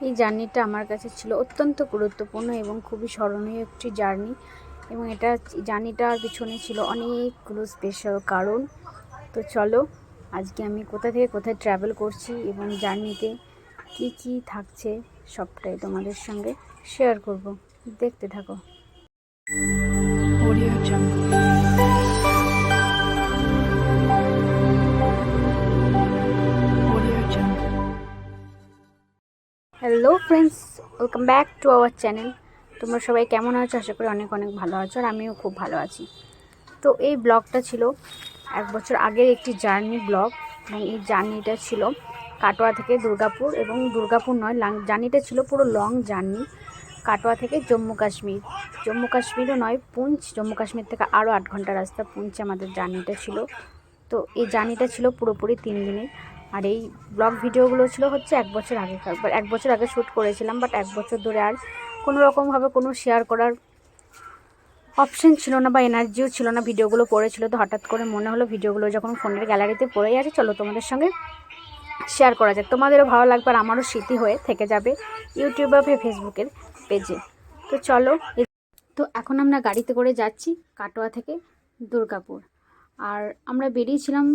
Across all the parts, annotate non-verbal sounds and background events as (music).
এই জার্নিটা আমার কাছে ছিল অত্যন্ত গুরুত্বপূর্ণ এবং খুবই স্মরণীয় একটি জার্নি। এবং এটা জার্নিটার পিছনে ছিল অনেকগুলো স্পেশাল কারণ। তো চলো, আজকে আমি কোথা থেকে কোথায় ট্রাভেল করছি এবং জার্নিতে কি কি থাকছে সবটাই তোমাদের সঙ্গে শেয়ার করব। দেখতে থাকো। Hello friends welcome back to our channel তোমরা সবাই কেমন আছো? আশা করি অনেক অনেক ভালো আছো আর আমিও খুব ভালো আছি। তো এই ব্লগটা ছিল এক বছর আগের একটি জার্নি ব্লগ। এবং এই জার্নিটা ছিল কাটোয়া থেকে দুর্গাপুর এবং দুর্গাপুর নয়, লাং- জার্নিটা ছিল পুরো লং জার্নি কাটোয়া থেকে জম্মু কাশ্মীর। জম্মু কাশ্মীরও নয়, পুঞ্চ, জম্মু কাশ্মীর থেকে আরও আট ঘণ্টা রাস্তা পুঞ্চে আমাদের জার্নিটা ছিল। তো এই জার্নিটা ছিল পুরোপুরি তিন দিনের। আর এই ব্লগ ভিডিওগুলো ছিল হচ্ছে এক বছর আগে এক বছর আগে শ্যুট করেছিলাম বাট এক বছর ধরে আর কোনো রকমভাবে কোনো শেয়ার করার অপশন ছিল না বা এনার্জিও ছিল না ভিডিওগুলো পড়েছিল। তো হঠাৎ করে মনে হলো ভিডিওগুলো যখন ফোনের গ্যালারিতে পড়েই আছে, চলো তোমাদের সঙ্গে শেয়ার করা যাক। তোমাদেরও ভালো লাগবে আর আমারও স্মৃতি হয়ে থেকে যাবে ইউটিউব বা ফেসবুকের পেজে তো চলো তো এখন আমরা গাড়িতে করে যাচ্ছি কাটোয়া থেকে দুর্গাপুর। আর আমরা বেরিয়েছিলাম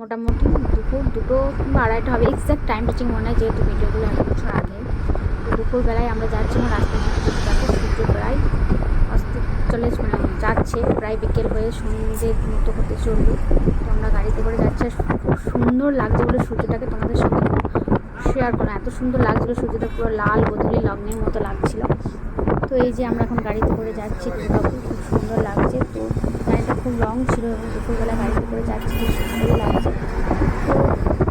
মোটামুটি দুপুর, দুটো কিংবা আড়াইটা হবে। এক্স্যাক্ট টাইমটা ঠিক মনে হয়, যেহেতু ভিডিওগুলো এক বছর আগে। তো দুপুরবেলায় আমরা যাচ্ছিলাম রাস্তায় দেখো সূর্য প্রায় অস্ত চলে যাচ্ছে। প্রায় বিকেল হয়ে সন্ধ্যে মতো হতে চলল। তো আমরা গাড়িতে করে যাচ্ছি, আর সুন্দর লাগছে বলে সূর্যটাকে তোমাদের সঙ্গে শেয়ার করো। এত সুন্দর লাগছিল সূর্যটা, পুরো লাল বদলি লগ্নের মতো লাগছিল। তো এই যে আমরা এখন গাড়িতে করে যাচ্ছি, দুর্গাপুর, খুব সুন্দর লাগছে। তো খুব লং ছিল দুপুরবেলা গাড়িতে করে যাচ্ছি সুন্দরই লাগছে।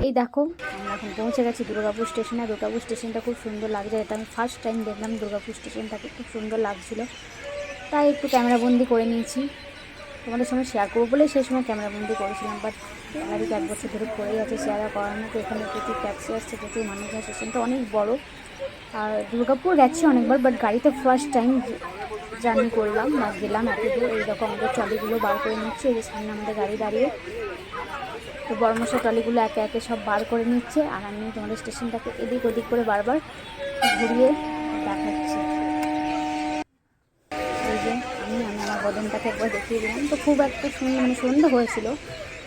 এই দেখো, আমরা এখন পৌঁছে গেছি দুর্গাপুর স্টেশনে। দুর্গাপুর স্টেশনটা খুব সুন্দর লাগছে। এটা আমি ফার্স্ট টাইম দেখলাম দুর্গাপুর স্টেশনটাকে। খুব সুন্দর লাগছিল। তাই একটু ক্যামেরাবন্দি করে নিয়েছি। তোমাদের সঙ্গে শেয়ার করব বলেই সেই সময় ক্যামেরাবন্দি করেছিলাম বাট গ্যালারিতে এক বছর ধরে পড়েই আছে শেয়ার করার মতো এখানে প্রচুর ট্যাক্সি আসছে, প্রচুর মানুষ আসছে। স্টেশনটা অনেক বড়। আর দুর্গাপুর গেছি অনেকবার বাট গাড়িতে ফার্স্ট টাইম জার্নি করলাম বা গেলাম এত দূর এইরকম আমাদের ট্রলিগুলো বার করে নিচ্ছে, এই সামনে আমাদের গাড়ি দাঁড়িয়ে। তো বড়মশা ট্রলিগুলো একে একে সব বার করে নিচ্ছে, আর আমি তোমাদের স্টেশনটাকে এদিক ওদিক করে বারবার ঘুরিয়ে দেখাচ্ছি। এই যে আমি আমি আমার বদনটাকে একবার দেখিয়ে দিলাম। তো খুব একটা সুন্দর মানে সন্ধে হয়েছিল,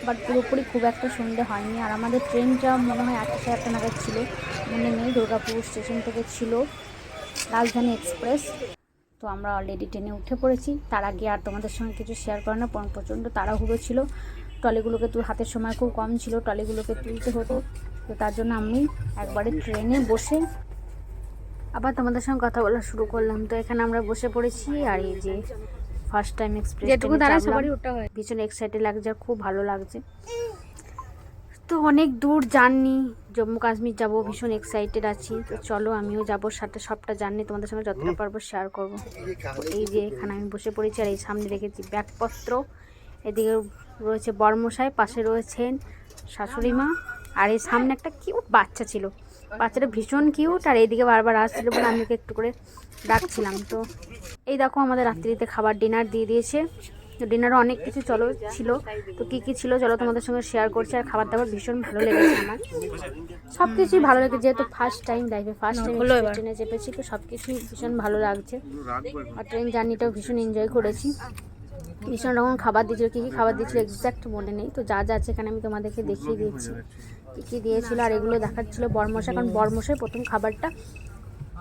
বাট পুরোপুরি খুব একটা সন্ধে হয়নি। আর আমাদের ট্রেনটা মনে হয় আটটা সাড়ে আটটা নাগাদ ছিল। মনে নেই দুর্গাপুর স্টেশন থেকে ছিল, রাজধানী এক্সপ্রেস। তো আমরা অলরেডি ট্রেনে উঠে পড়েছি। তার আগে আর তোমাদের সঙ্গে কিছু শেয়ার করে না প্রচণ্ড তাড়াহুড়ো ছিল। ট্রলিগুলোকে তুল হাতের সময় খুব কম ছিল ট্রলিগুলোকে তুলতে হতো। তো তার জন্য আমি একবারে ট্রেনে বসে আবার তোমাদের সঙ্গে কথা বলা শুরু করলাম। তো এখানে আমরা বসে পড়েছি আর এই যে ফার্স্ট টাইম এক্সপ্রেস যেটুকু দাঁড়া সবারই ওটা হয়। ভীষণ এক্সাইটেড লাগছে আর খুব ভালো লাগছে। তো অনেক দূর জার্নি। জম্মু কাশ্মীর যাব, ভীষণ এক্সাইটেড আছি। তো চলো আমিও যাব, সাথে সবটা জার্নি তোমাদের সঙ্গে যতটা পারব শেয়ার করব। এই যে এখানে আমি বসে পড়েছি আর এই সামনে রেখেছি ব্যাগপত্র। এদিকে রয়েছে বর্মশাই, পাশে রয়েছেন শাশুড়ি মা। আর এই সামনে একটা কিউট বাচ্চা ছিল। বাচ্চাটা ভীষণ কিউট আর এইদিকে বারবার আসছিল বলে আমি একটু করে ডাকছিলাম। তো এই দেখো আমাদের রাত্রিতে খাবার ডিনার দিয়ে দিয়েছে। ডিনারও অনেক কিছু চলো ছিল। তো কী কী ছিল চলো তোমাদের সঙ্গে শেয়ার করছি। আর খাবার দাবার ভীষণ ভালো লেগেছে আমার। সব কিছুই ভালো লেগেছে যেহেতু ফার্স্ট টাইম লাইফে ফার্স্ট টাইম। ট্রেনে চেপেছি তো সব কিছুই ভীষণ ভালো লাগছে। আর ট্রেন জার্নিটাও ভীষণ এনজয় করেছি। ভীষণ রকম খাবার দিয়েছিল কী কী খাবার দিয়েছিল এক্স্যাক্ট মনে নেই। তো যা যা আছে এখানে আমি তোমাদেরকে দেখিয়ে দিচ্ছি কী কী দিয়েছিল আর এগুলো দেখাচ্ছিল বর্মশা কারণ বর্মশাই প্রথম খাবারটা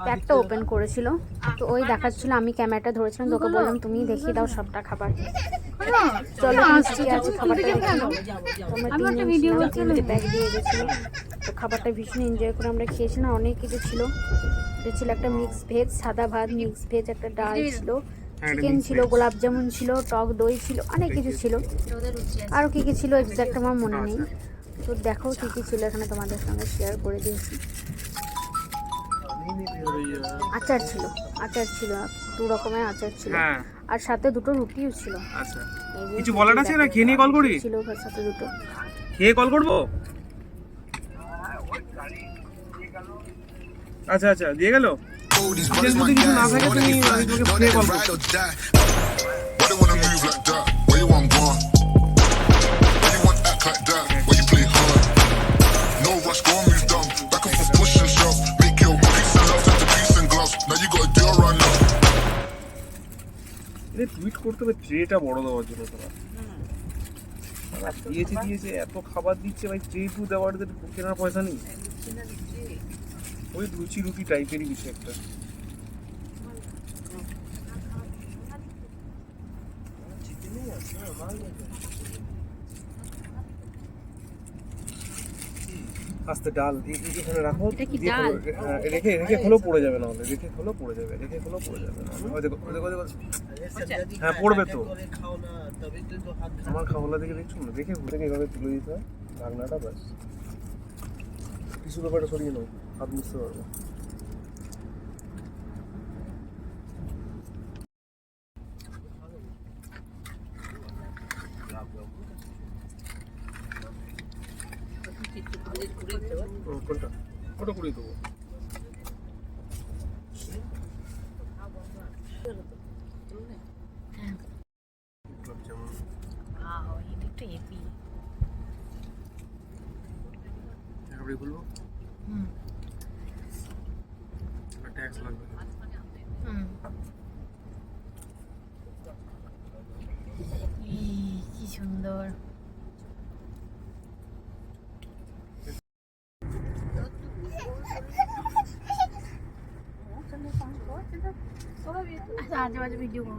প্যাকটা ওপেন করেছিল। তো ওই দেখাচ্ছিল আমি ক্যামেরাটা ধরেছিলাম তোকে বললাম তুমি দেখিয়ে দাও সবটা খাবার। চলো মিষ্টি আছে খাবারটা তোমরা ভিডিও প্যাক দিয়ে গেছিল তো খাবারটা ভীষণ এনজয় করে আমরা খেয়েছিলাম অনেক কিছু ছিল। এটা ছিল একটা মিক্স ভেজ সাদা ভাত মিক্স ভেজ একটা ডাল ছিল। চিকেন ছিল গোলাপ জামুন ছিল টক দই ছিল অনেক কিছু ছিল। আরও কী কী ছিল এক্স্যাক্ট আমার মনে নেই। তো দেখো কী কী ছিল এখানে তোমাদের সঙ্গে শেয়ার করে দিয়েছি। আচার ছিল আচার ছিল দু রকমের আচার ছিল হ্যাঁ আর সাথে দুটো রুটিও ছিল আচ্ছা কিছু বলার আছে না খেয়ে নিয়ে কল করি ছিল ওর সাথে দুটো খেয়ে কল করব আচ্ছা আচ্ছা দিয়ে গেল যদি কিছু না থাকে তুমি আমি তোমাকে কল করব move টুইট করতে হবে ট্রেটা বড় দেওয়ার জন্য তারা দিয়েছে দিয়েছে এত খাবার দিচ্ছে ভাই ট্রে টু দেওয়ার কেনার পয়সা নেই। ওই লুচি রুটি টাইপেরই কিছু একটা। আস্তে ডাল এখানে রাখো। হ্যাঁ, রেখে রেখে খোলো পড়ে যাবে না হলে রেখে খোলো পড়ে যাবে রেখে খোলো পড়ে যাবে না দেখো দেখো, দেখো। হ্যাঁ পড়বে তো। আমার খাওয়ালা দেখে দেখছ? না দেখে ঘুরে এভাবে তুলে দিতে হয়। ঢাকনাটা ব্যাস। টিস্যু পেপারটা সরিয়ে নাও। হাত মুছতে পারবে। কোনটা? ওটা করিয়ে দেবো গোলাপ জামুন এটা একটু হেভি তারপরে বলব হুম ট্যাক্স লাগবে হুম ই, কি সুন্দর আচ্ছা আজে বাজে ভিডিও করব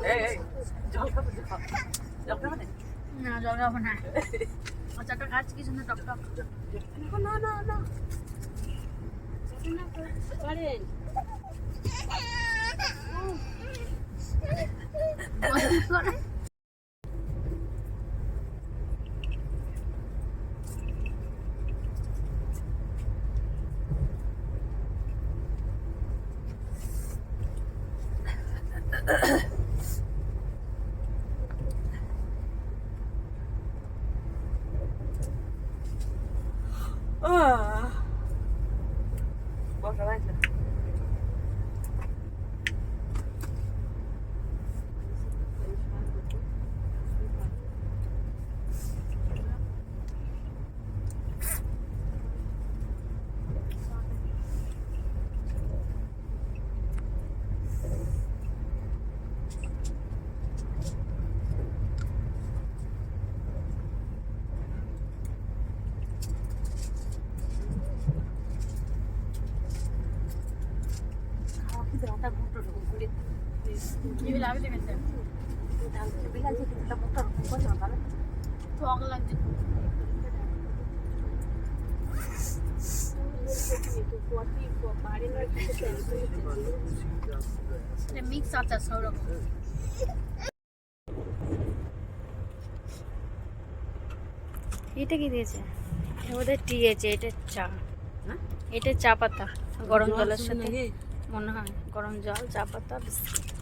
에이, 저기 (laughs) এটা কি দিয়েছে? মধ্যে টি আছে, এটা চা। এটা চা পাতা, গরম জলের সাথে। মনে হয় গরম জল, চা পাতা, বিস্কিট।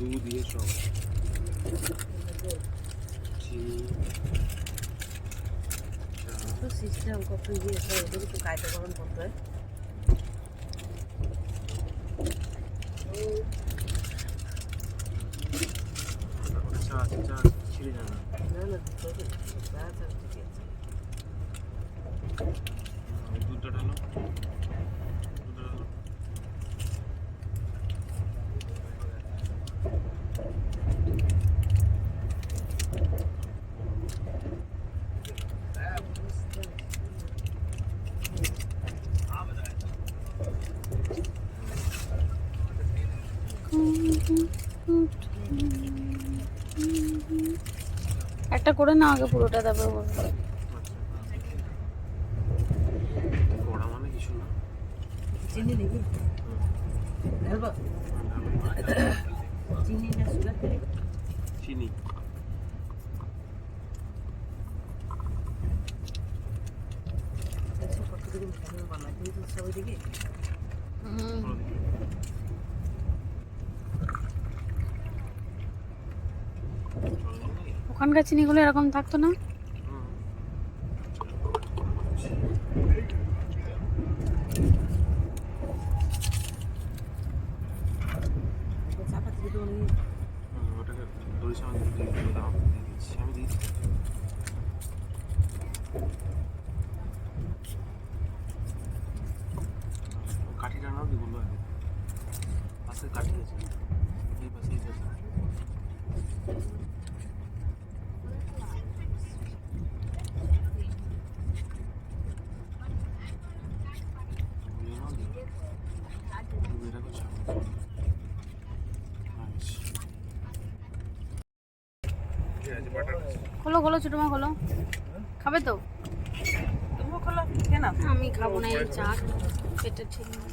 দুধ দিয়ে সব। সিস্টেম কত ইয়ে হয় ওদের একটু কায়দাকরণ করতে হয়। চা আছে চা ছিঁড়ে যাবে। না না আচ্ছা ঠিক আছে। একটা করে না আগে পুরোটা তারপর মানে কিছু না। চিনি নাকি চিনি না সুগার চিনি। তো সবাই দেখি হুম। ওখানকার চিনিগুলো এরকম থাকতো না? কাঠিটা নাও কি আগে পাশে কাঠি আছে এই পাশে এই পাশে বলে নাও দিও। তুমি এটা করছ? আচ্ছা। ঠিক আছে, বাটার আছে। খোলো খোলো ছোটো মা খোলো। খাবে তো? তুমি খোলো কেন আমি খাব না এই চা পেটে ঠিক নেই।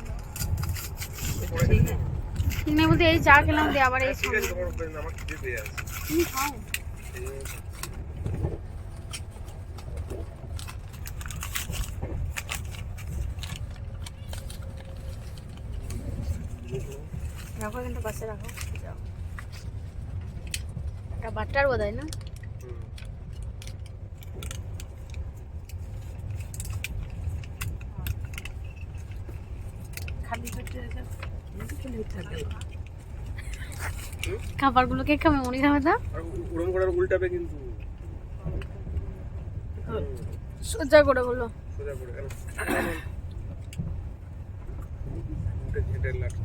ঠিক নেই? বলতে এই চা খেলাম দিয়ে আবার এই আছে। তুমি খাও। রাখো কিন্তু পাশে রাখো যাও। এটা বাটার বোধ হয় না? খালি পেটে এমনি খাবারগুলো কে খাবে উনি খাবে না? ওরম করে উল্টাবে কিন্তু। সোজা করে বলল সোজা করে কেন (coughs)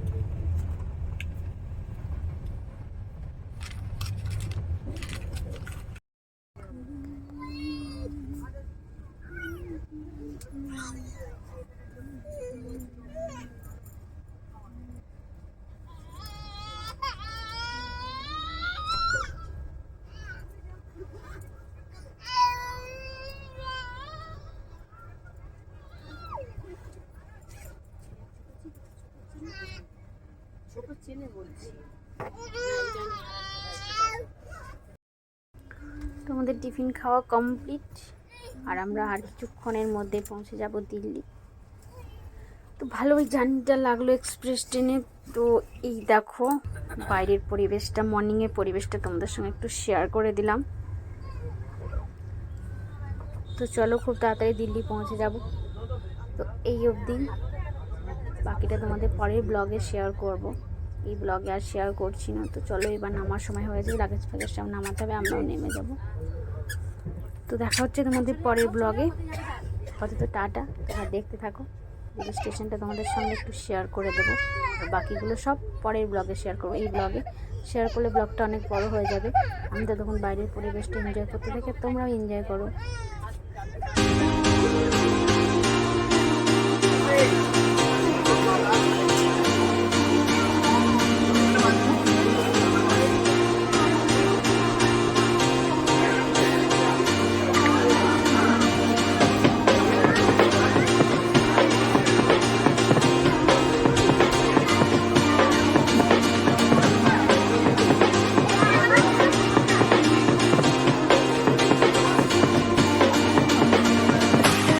উল্টে ঘেটে লাট করে দেবো। তো আমাদের টিফিন খাওয়া কমপ্লিট, আর আমরা আর কিছুক্ষণের মধ্যে পৌঁছে যাব দিল্লি। তো ভালোই জার্নিটা লাগল এক্সপ্রেস ট্রেনে। তো এই দেখো, বাইরের পরিবেশটা, মর্নিংয়ের পরিবেশটা তোমাদের সঙ্গে একটু শেয়ার করে দিলাম। তো চলো খুব তাড়াতাড়ি দিল্লি পৌঁছে যাব। তো এই অবধি, বাকিটা তোমাদের পরের ব্লগে শেয়ার করব। এই ব্লগে আর শেয়ার করছি না। তো চলো এবার নামার সময় হয়েছে লাগেজ ফ্যাগেজ সব নামাতে হবে, আমরাও নেমে যাব। তো দেখা হচ্ছে তোমাদের পরের ব্লগে আপাতত টাটা, তোমরা দেখতে থাকো। স্টেশনটা তোমাদের সঙ্গে একটু শেয়ার করে দেবো। বাকিগুলো সব পরের ব্লগে শেয়ার করব। এই ব্লগে শেয়ার করলে ব্লগটা অনেক বড় হয়ে যাবে। আমি তো তখন বাইরের পরিবেশটা এনজয় করতে থাকি তোমরাও এনজয় করো।